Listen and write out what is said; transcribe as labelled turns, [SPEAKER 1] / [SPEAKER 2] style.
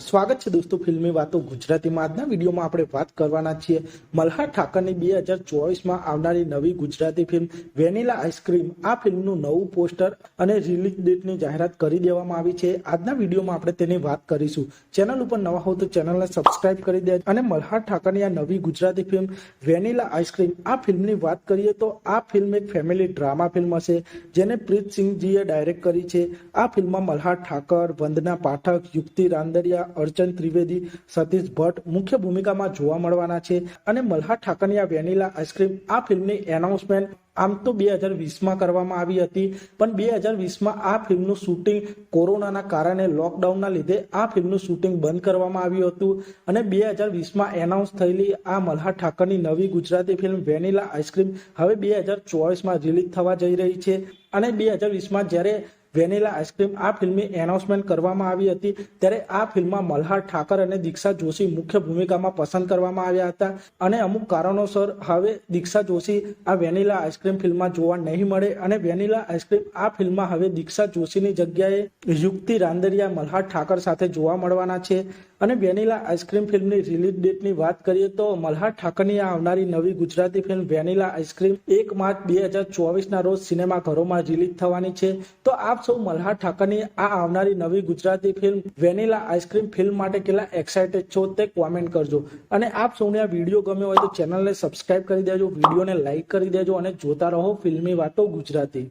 [SPEAKER 1] સ્વાગત છે દોસ્તો ફિલ્મી વાતો ગુજરાતીમાં આજના વિડીયોમાં આપણે વાત કરવાના છીએ મલ્હાર ઠાકરની બે હજાર ચોવીસમાં આવનારી નવી ગુજરાતી ફિલ્મ વેનીલા આઈસ્ક્રીમ. આ ફિલ્મનું નવું પોસ્ટર અને રિલીઝ ડેટની જાહેરાત કરી દેવામાં આવી છે. આજના વિડીયોમાં આપણે તેની વાત કરીશું. ચેનલ ઉપર નવા હો તો ચેનલને સબસ્ક્રાઇબ કરી દે અને મલ્હાર ઠાકરની આ નવી ગુજરાતી ફિલ્મ વેનીલા આઈસ્ક્રીમ. આ ફિલ્મની વાત કરીએ તો આ ફિલ્મ એક ફેમિલી ડ્રામા ફિલ્મ હશે, જેને પ્રીત સિંહજીએ ડાયરેક્ટ કરી છે. આ ફિલ્મમાં મલ્હાર ઠાકર, વંદના પાઠક, યુક્તિ રાંદરિયા અર્ચન ત્રિવેદી, સતીશ ભટ્ટ મુખ્ય ભૂમિકામાં જોવા મળવાના છે અને મલ્હાર ઠાકરની આ વેનીલા આઈસ્ક્રીમ, આ ફિલ્મની એનાઉન્સમેન્ટ આમ તો બે હજાર વીસમાં કરવામાં આવી હતી, પણ બે હજાર વીસમાં આ ફિલ્મનું શૂટિંગ કોરોનાના કારણે લોકડાઉનના લીધે આ ફિલ્મનું શૂટિંગ બંધ કરવામાં આવ્યું હતું અને બે હજાર વીસમાં એનાઉન્સ થયેલી આ મલ્હાર ઠાકરની નવી ગુજરાતી ફિલ્મ વેનીલા આઈસ્ક્રીમ હવે બે હજાર ચોવીસમાં રિલીઝ થવા જઈ રહી છે અને બે હજાર વીસમાં જ્યારે વેનીલા આઈસ્ક્રીમ આ ફિલ્મની એનાઉન્સમેન્ટ કરવામાં આવી હતી. ત્યારે આ ફિલ્મમાં મલ્હાર ઠાકર અને દીક્ષા જોશી મુખ્ય ભૂમિકામાં પસંદ કરવામાં આવ્યા હતા. અને અમુક કારણોસર હવે દીક્ષા જોશી આ વેનીલા આઈસ્ક્રીમ ફિલ્મમાં જોવા નહીં મળે. અને વેનીલા આઈસ્ક્રીમ આ ફિલ્મમાં હવે દીક્ષા જોશીની જગ્યાએ યુક્તિ રાંદરિયા મલ્હાર ઠાકર સાથે જોવા મળવાના છે. અને વેનીલા આઈસ્ક્રીમ ફિલ્મની રિલીઝ ડેટની વાત કરીએ તો મલ્હાર ઠાકરની આ આવનારી નવી Gujarati film vanilla ice cream એક માર્ચ બે હજાર ચોવીસના રોજ સિનેમાઘરોમાં રિલીઝ થવાની છે. તો આપ સૌ મલ્હાર ઠાકરની આ આવનારી નવી Gujarati film vanilla ice cream film માટે કેટલા એક્સાઇટેડ છો તે કોમેન્ટ કરજો. અને આપ સૌને આ વીડિયો ગમ્યો હોય તો ચેનલને સબસ્ક્રાઇબ કરી દેજો, વિડીયોને લાઇક કરી દેજો અને જોતા રહો ફિલ્મી વાતો ગુજરાતી.